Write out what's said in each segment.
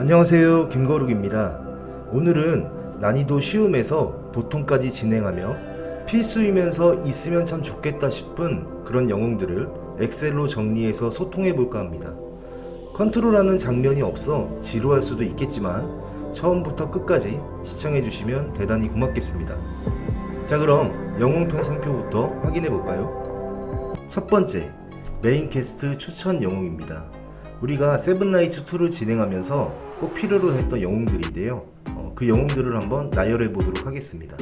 안녕하세요. 김거룩입니다. 오늘은 난이도 쉬움에서 보통까지 진행하며 필수이면서 있으면 참 좋겠다 싶은 그런 영웅들을 엑셀로 정리해서 소통해 볼까 합니다. 컨트롤하는 장면이 없어 지루할 수도 있겠지만 처음부터 끝까지 시청해 주시면 대단히 고맙겠습니다. 자 그럼 영웅 편성표부터 확인해 볼까요? 첫 번째 메인 캐스트 추천 영웅입니다 우리가 세븐나이츠 2를 진행하면서 꼭 필요로 했던 영웅들인데요. 어, 그 영웅들을 한번 나열해 보도록 하겠습니다.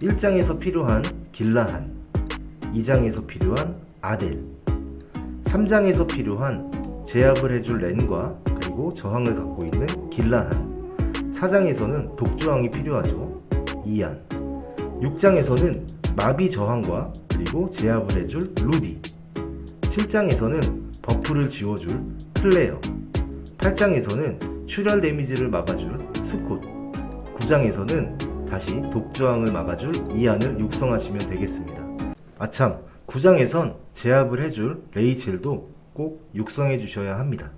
1장에서 필요한 길라한, 2장에서 필요한 아델, 3장에서 필요한 제압을 해줄 렌과 그리고 저항을 갖고 있는 길라한, 4장에서는 독주왕이 필요하죠. 이안, 6장에서는 마비 저항과 그리고 제압을 해줄 루디, 7장에서는 버프를 지워줄 플레어. 8장에서는 출혈 데미지를 막아줄 스콧. 9장에서는 다시 독저항을 막아줄 이안을 육성하시면 되겠습니다. 아참. 9장에선 제압을 해줄 레이첼도 꼭 육성해 주셔야 합니다.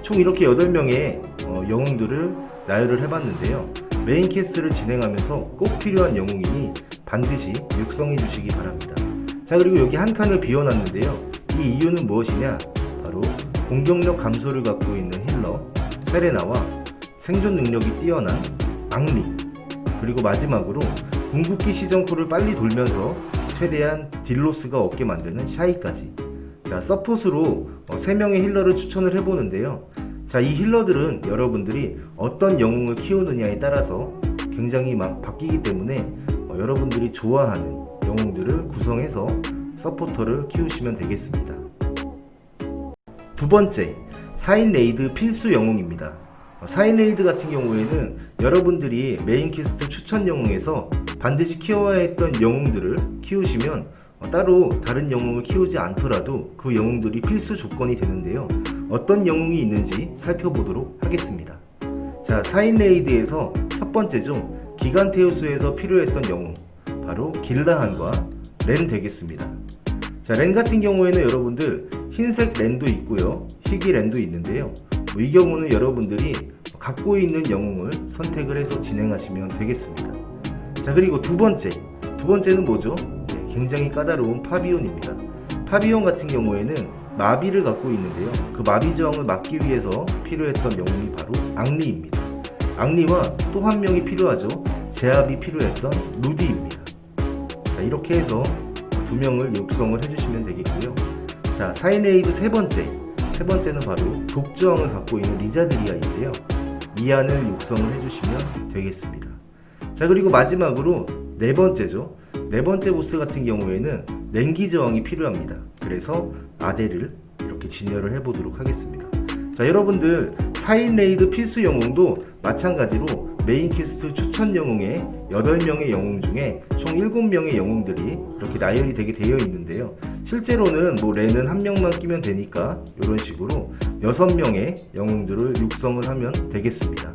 총 이렇게 8명의 어, 영웅들을 나열을 해봤는데요. 메인 캐스를 진행하면서 꼭 필요한 영웅이니 반드시 육성해 주시기 바랍니다. 자 그리고 여기 한 칸을 비워놨는데요. 이 이유는 무엇이냐? 바로 공격력 감소를 갖고 있는 힐러 세레나와 생존 능력이 뛰어난 앙리 그리고 마지막으로 궁극기 시정코를 빨리 돌면서 최대한 딜로스가 없게 만드는 샤이까지. 자 서폿으로 3명의 힐러를 추천을 해보는데요. 자 이 힐러들은 여러분들이 어떤 영웅을 키우느냐에 따라서 굉장히 막 바뀌기 때문에 어, 여러분들이 좋아하는 영웅들을 구성해서 서포터를 키우시면 되겠습니다 두 번째, 4인 레이드 필수 영웅입니다. 4인 레이드 같은 경우에는 여러분들이 메인 퀘스트 추천 영웅에서 반드시 키워야 했던 영웅들을 키우시면 따로 다른 영웅을 키우지 않더라도 그 영웅들이 필수 조건이 되는데요. 어떤 영웅이 있는지 살펴보도록 하겠습니다. 자, 4인 레이드에서 첫 번째죠. 기간테우스에서 필요했던 영웅. 바로 길라한과 렌 되겠습니다. 자, 렌 같은 경우에는 여러분들 흰색 렌도 있고요. 희귀 렌도 있는데요. 뭐 이 경우는 여러분들이 갖고 있는 영웅을 선택을 해서 진행하시면 되겠습니다. 자, 그리고 두 번째. 두 번째는 뭐죠? 네, 굉장히 까다로운 파비온입니다. 파비온 같은 경우에는 마비를 갖고 있는데요. 그 마비 저항을 막기 위해서 필요했던 영웅이 바로 앙리입니다. 앙리와 또 한 명이 필요하죠. 제압이 필요했던 루디입니다. 자, 이렇게 해서 두 명을 육성을 해주시면 되겠고요. 자, 사이네이드 세 번째. 세 번째는 바로 독저항을 갖고 있는 리자드리아인데요. 이 안을 육성을 해주시면 되겠습니다. 자, 그리고 마지막으로 네 번째죠. 네 번째 보스 같은 경우에는 냉기 저항이 필요합니다. 그래서 아델을 이렇게 진열을 해보도록 하겠습니다. 자, 여러분들 4인 레이드 필수 영웅도 마찬가지로 메인 퀘스트 추천 영웅의 8명의 영웅 중에 총 7명의 영웅들이 이렇게 나열이 되게 되어 있는데요. 실제로는 뭐 렌은 한 명만 끼면 되니까 이런 식으로 6명의 영웅들을 육성을 하면 되겠습니다.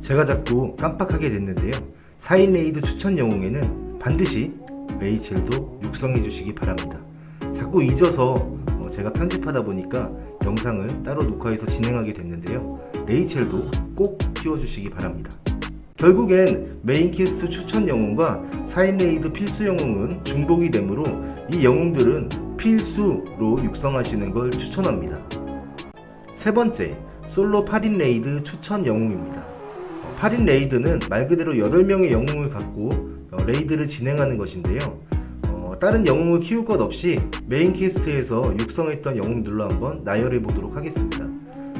제가 자꾸 깜빡하게 됐는데요. 4인 레이드 추천 영웅에는 반드시 레이첼도 육성해 주시기 바랍니다. 자꾸 잊어서 어, 제가 편집하다 보니까 영상을 따로 녹화해서 진행하게 됐는데요. 레이첼도 꼭 키워주시기 바랍니다. 결국엔 메인 퀘스트 추천 영웅과 4인 레이드 필수 영웅은 중복이 되므로 이 영웅들은 필수로 육성하시는 걸 추천합니다. 세 번째, 솔로 8인 레이드 추천 영웅입니다. 어, 8인 레이드는 말 그대로 8명의 영웅을 갖고 어, 레이드를 진행하는 것인데요. 어, 다른 영웅을 키울 것 없이 메인 퀘스트에서 육성했던 영웅들로 한번 나열해 보도록 하겠습니다.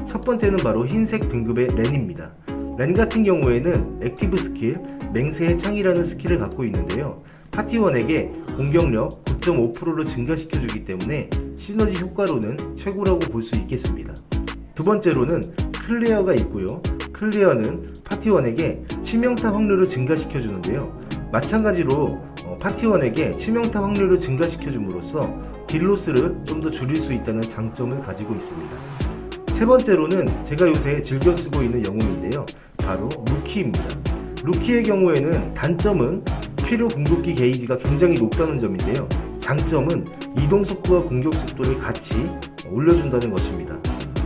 첫 번째는 바로 흰색 등급의 렌입니다. 렌 같은 경우에는 액티브 스킬, 맹세의 창이라는 스킬을 갖고 있는데요. 파티원에게 공격력 9.5%를 증가시켜주기 때문에 시너지 효과로는 최고라고 볼 수 있겠습니다. 두 번째로는 클레어가 있고요. 클레어는 파티원에게 치명타 확률을 증가시켜주는데요. 마찬가지로 어, 파티원에게 치명타 확률을 증가시켜줌으로써 딜로스를 좀 더 줄일 수 있다는 장점을 가지고 있습니다. 세 번째로는 제가 요새 즐겨 쓰고 있는 영웅인데요. 바로 루키입니다. 루키의 경우에는 단점은 필요 궁극기 게이지가 굉장히 높다는 점인데요. 장점은 이동 속도와 공격 속도를 같이 올려준다는 것입니다.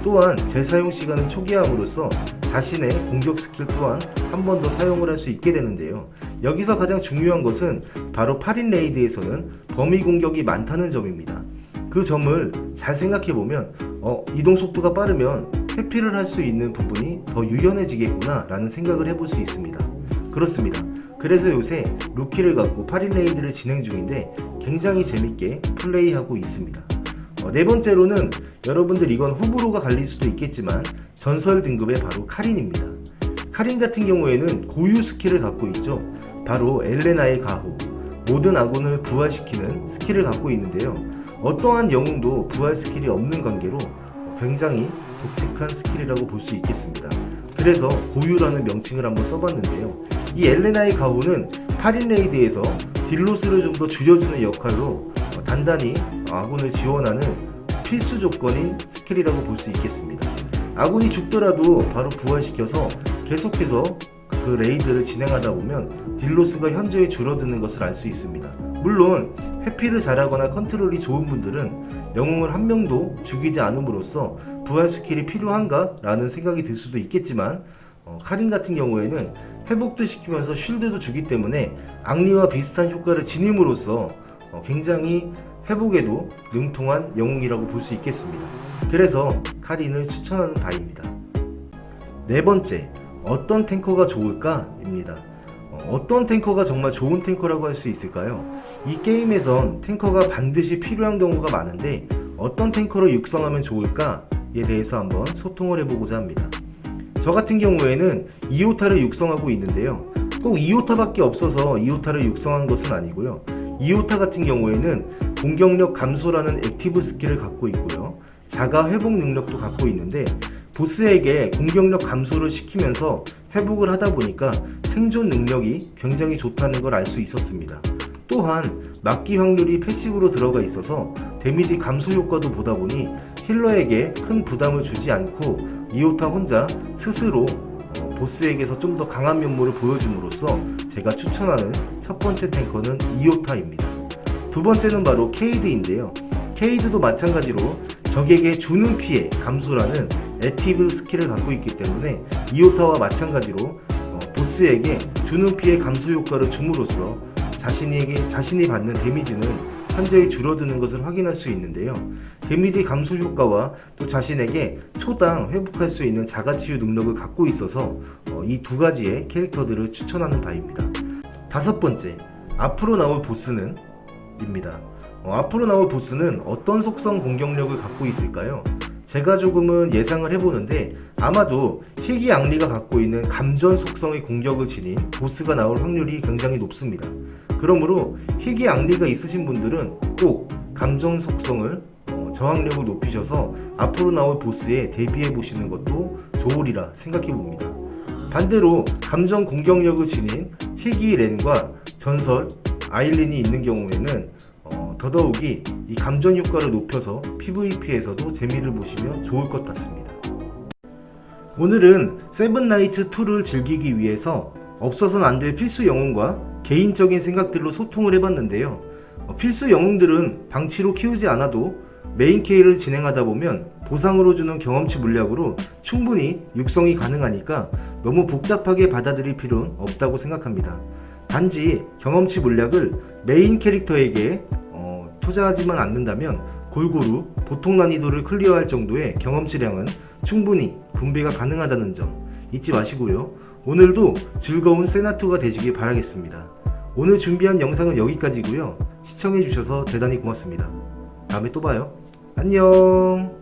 또한 재사용 시간은 초기화함으로써 자신의 공격 스킬 또한 한 번 더 사용을 할 수 있게 되는데요. 여기서 가장 중요한 것은 바로 8인 레이드에서는 범위 공격이 많다는 점입니다. 그 점을 잘 생각해 보면 어, 이동 속도가 빠르면 회피를 할 수 있는 부분이 더 유연해지겠구나 라는 생각을 해볼 수 있습니다. 그렇습니다. 그래서 요새 루키를 갖고 8인 레이드를 진행 중인데 굉장히 재밌게 플레이하고 있습니다. 어, 네 번째로는 여러분들 이건 호불호가 갈릴 수도 있겠지만 전설 등급의 바로 카린입니다. 카린 같은 경우에는 고유 스킬을 갖고 있죠. 바로 엘레나의 가호. 모든 아군을 부활시키는 스킬을 갖고 있는데요. 어떠한 영웅도 부활 스킬이 없는 관계로 굉장히 독특한 스킬이라고 볼 수 있겠습니다. 그래서 고유라는 명칭을 한번 써봤는데요. 이 엘레나의 가호는 8인 레이드에서 딜로스를 좀 더 줄여주는 역할로 어, 단단히 아군을 지원하는 필수 조건인 스킬이라고 볼 수 있겠습니다. 아군이 죽더라도 바로 부활시켜서 계속해서 그 레이드를 진행하다 보면 딜로스가 현저히 줄어드는 것을 알 수 있습니다. 물론 회피를 잘하거나 컨트롤이 좋은 분들은 영웅을 한 명도 죽이지 않음으로써 부활 스킬이 필요한가? 라는 생각이 들 수도 있겠지만 어, 카린 같은 경우에는 회복도 시키면서 쉴드도 주기 때문에 앙리와 비슷한 효과를 지님으로써 어, 굉장히 회복에도 능통한 영웅이라고 볼 수 있겠습니다. 그래서 카린을 추천하는 바입니다. 네 번째, 어떤 탱커가 좋을까?입니다. 어, 떤 탱커가 정말 좋은 탱커라고 할 수 있을까요? 이 게임에선 탱커가 반드시 필요한 경우가 많은데 어떤 탱커를 육성하면 좋을까에 대해서 한번 소통을 해보고자 합니다. 저 같은 경우에는 이오타를 육성하고 있는데요. 꼭 이오타밖에 없어서 이오타를 육성한 것은 아니고요. 이오타 같은 경우에는 공격력 감소라는 액티브 스킬을 갖고 있고요. 자가 회복 능력도 갖고 있는데 보스에게 공격력 감소를 시키면서 회복을 하다 보니까 생존 능력이 굉장히 좋다는 걸 알 수 있었습니다. 또한 막기 확률이 패시브로 들어가 있어서 데미지 감소 효과도 보다 보니 힐러에게 큰 부담을 주지 않고 이오타 혼자 스스로 어, 보스에게서 좀 더 강한 면모를 보여줌으로써 제가 추천하는 첫 번째 탱커는 이오타입니다. 두 번째는 바로 케이드인데요. 케이드도 마찬가지로 적에게 주는 피해 감소라는 액티브 스킬을 갖고 있기 때문에 이오타와 마찬가지로 어, 보스에게 주는 피해 감소 효과를 줌으로써 자신에게 자신이 받는 데미지는 현저히 줄어드는 것을 확인할 수 있는데요. 데미지 감소 효과와 또 자신에게 초당 회복할 수 있는 자가치유 능력을 갖고 있어서 어, 이두 가지의 캐릭터들을 추천하는 바입니다. 다섯 번째, 앞으로 나올 보스는 입니다. 어, 앞으로 나올 보스는 어떤 속성 공격력을 갖고 있을까요? 제가 조금은 예상을 해보는데 아마도 희귀 앙리가 갖고 있는 감전 속성의 공격을 지닌 보스가 나올 확률이 굉장히 높습니다. 그러므로 희귀 앙리가 있으신 분들은 꼭 감전 속성을 어, 저항력을 높이셔서 앞으로 나올 보스에 대비해 보시는 것도 좋으리라 생각해 봅니다. 반대로 감정 공격력을 지닌 희귀 렌과 전설 아일린이 있는 경우에는 어, 더더욱이 이 감전 효과를 높여서 PVP에서도 재미를 보시면 좋을 것 같습니다. 오늘은 세븐나이츠 2를 즐기기 위해서 없어서는 안 될 필수 영웅과 개인적인 생각들로 소통을 해봤는데요. 어, 필수 영웅들은 방치로 키우지 않아도 메인 K를 진행하다 보면 보상으로 주는 경험치 물약으로 충분히 육성이 가능하니까 너무 복잡하게 받아들일 필요는 없다고 생각합니다. 단지 경험치 물약을 메인 캐릭터에게 어, 투자하지만 않는다면 골고루 보통 난이도를 클리어할 정도의 경험치량은 충분히 분배가 가능하다는 점 잊지 마시고요. 오늘도 즐거운 세나토가 되시길 바라겠습니다. 오늘 준비한 영상은 여기까지고요. 시청해주셔서 대단히 고맙습니다. 다음에 또 봐요. 안녕.